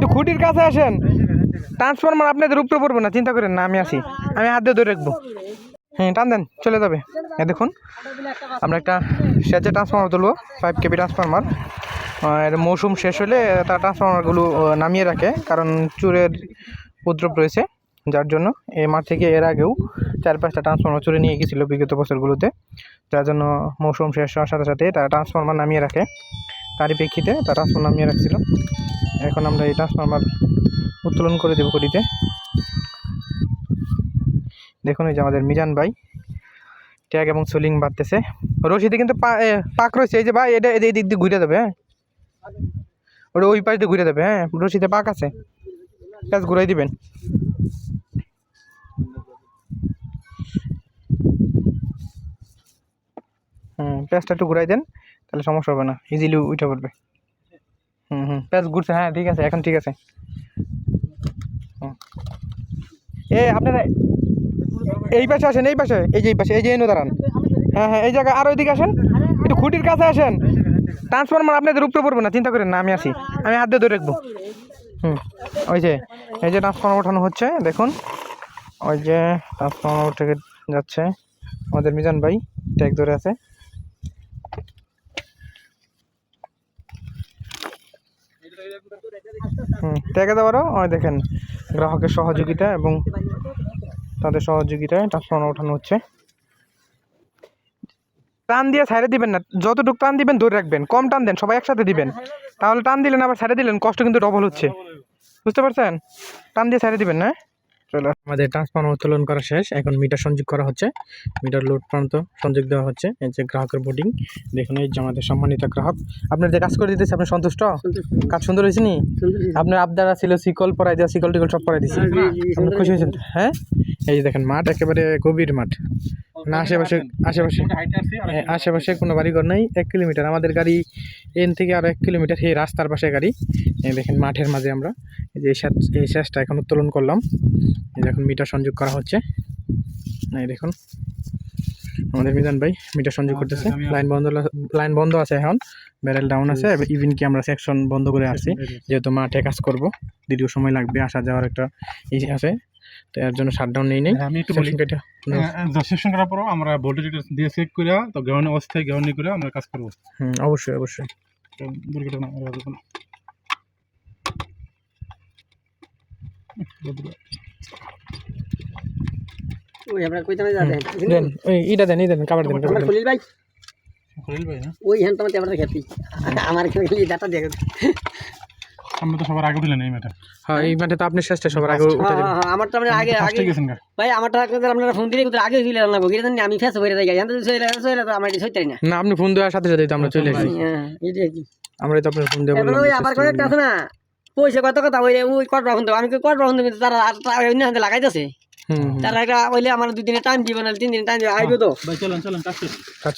একটু খুঁটির কাছে আসেন। ট্রান্সফরমার আপনাদের উপরে পড়বে না, চিন্তা করেন না, আমি আসি আমি হাত দিয়ে ধরে রাখব। হ্যাঁ টান দেন, চলে যাবে। এ দেখুন, আমরা একটা সেচে ট্রান্সফরমার তুলবো ফাইভ কেবি ট্রান্সফরমার এর মৌসুম শেষ হলে তার ট্রান্সফরমারগুলো নামিয়ে রাখে, কারণ চুরের উপদ্রব রয়েছে, যার জন্য এই মাঠ থেকে এর আগেও চার পাঁচটা ট্রান্সফরমার চুরে নিয়ে গেছিল বিগত বছরগুলোতে। যার জন্য মৌসুম শেষ হওয়ার সাথে সাথে তারা ট্রান্সফরমার নামিয়ে রাখে। তারই প্রেক্ষিতে তারা ট্রান্সফরমার নামিয়ে রাখছিল। এখন আমরা এই ট্রান্সফরমার উত্তোলন করে দেবো করিতে দেখুন এই যে আমাদের মিজান ভাই, ট্যাগ এবং সোলিং বাড়তেছে। রশিদে কিন্তু পাক রয়েছে। এই যে ভাই, এটা এই দিক দিয়ে ঘুরে যাবে হ্যাঁ? ওটা ওই পাশ দিয়ে ঘুরে যাবে হ্যাঁ? রশিদে পাক আছে। প্যাঁচ ঘুরাই দিবেন। হুম প্যাঁচটা একটু ঘুরাই দেন, তাহলে সমস্যা হবে না। ইজিলি উঠে পড়বে। হুম হুম। প্যাঁচ ঘুরছে হ্যাঁ ঠিক আছে, এখন ঠিক আছে। এ, আপনারা এই পাশে আসেন, এই পাশে, এই যে এই পাশে, এই যে এনে দাঁড়ান। হ্যাঁ হ্যাঁ এই জায়গায় আর ওইদিকে আসেন। একটু খুঁটির কাছে আসেন। ট্রান্সফরমার আপনাদের উপরে পড়বে না, চিন্তা করেন না, আমি আসি। আমি হাত দিয়ে ধরে রাখব। হুম, ওই যে, এই যে ট্রান্সফরমার ওঠানো হচ্ছে, দেখুন। ওই যে ট্রান্সফরমার উঠে যাচ্ছে। আমাদের মিজান ভাই, ট্যাগ ধরে আছে। হুম ট্যাগে দেওয়ারও ওই দেখেন, গ্রাহকের সহযোগিতা এবং তাদের সহযোগিতায় ট্রান্সফর্মার ওঠানো হচ্ছে। টান দিয়ে সাইডে দিবেন না। যতটুকু টান দিবেন ধরে রাখবেন। কম টান দেন, সবাই একসাথে দিবেন। তাহলে টান দিলেন, আবার সাইডে দিলেন, কষ্ট কিন্তু ডবল হচ্ছে। বুঝতে পারছেন? টান দিয়ে সাইডে দিবেন না? চলো আমাদের ট্রান্সফর্মার উত্তোলন করা শেষ। এখন মিটার সংযোগ করা হচ্ছে। মিটার লোড প্রান্ত সংযোগ দেওয়া হচ্ছে। এই যে গ্রাহকের বোর্ডিং দেখুন এই যে আমাদের সম্মানিত গ্রাহক। আপনার যে কাজ করে দিতেছে আপনি সন্তুষ্ট? কাজ সুন্দর হয়েছে নি? আপনার আবদার ছিল শিকল পরাই দেওয়া শিকল টিকল সব পরাই দিছি। আপনি খুশি হয়েছেন? হ্যাঁ? এই যে দেখেন মাঠ একেবারে গভীর মাঠ। না আশেপাশে আশেপাশে হ্যাঁ, আশেপাশে কোনো বাড়িঘর নেই। এক কিলোমিটার। আমাদের গাড়ি এন থেকে আরও এক কিলোমিটার এই রাস্তার পাশে গাড়ি। দেখেন মাঠের মাঝে আমরা। এই যে এই শ্বাস- এই শ্বাসটা এখন উত্তোলন করলাম। এই দেখুন মিটার সংযোগ করা হচ্ছে। এই দেখুন। আমাদের মিজান ভাই মিটার সংযোগ করতেছে। লাইন বন্ধ লাইন বন্ধ আছে এখন। ব্যারেল ডাউন আছে। ইভিন কি আমরা সেকশন বন্ধ করে আসছি যেহেতু মাঠে কাজ করব দীর্ঘ সময় লাগবে আসা যাওয়ার একটা ই আছে। তো এর জন্য শাটডাউন নেই নেই। হ্যাঁ, আমি একটু বলি। সেকশন কেটে করার পরও আমরা ভোল্টেজ দিয়ে চেক করে তো গ্রাউন্ড অবস্থায় গ্রাউন্ড করে আমরা কাজ করব। হুম অবশ্যই অবশ্যই। দুর্ঘটনা ওই আমরা কইতে না যাবে দেন ওই ইটা দেন দেন কাবার দেন কাবার আমার দেন। খলিল ভাই? খলিল ভাই হ্যাঁ। ওই হ্যান তোমার আমরা খেতি আমার এখানে ডাটা দেখো আমরা তো সবার আগে উঠলেন এই ম্যাটার হ্যাঁ এই তো আপনি শেষটা সবার আগে উঠে দেবেন আমার তো আমরা আগে আগে গেছেন ভাই আমার টাকা আপনারা ফোন দিলে কিন্তু আগে দিলে রান্না করব এটা আমি ফেস হয়ে যাই জানতে সইলে সইলে তো আমার এটা না। না আপনি ফোন দেওয়ার সাথে সাথে তো আমরা চলে আসি। হ্যাঁ কি আমরা তো আপনার ফোন দেওয়া এবার আবার একটা আছে না? পয়সা কত কথা ওই ওই কট রাখুন তো আমি কট রাখুন দেবো তারা আর অন্য হাতে লাগাইতেছে? তারা একটা ওইলে আমার দুই দিনে টাইম দিব না তিন দিনে টাইম দিব। আইবো তো। ভাই চলেন চলেন কাজ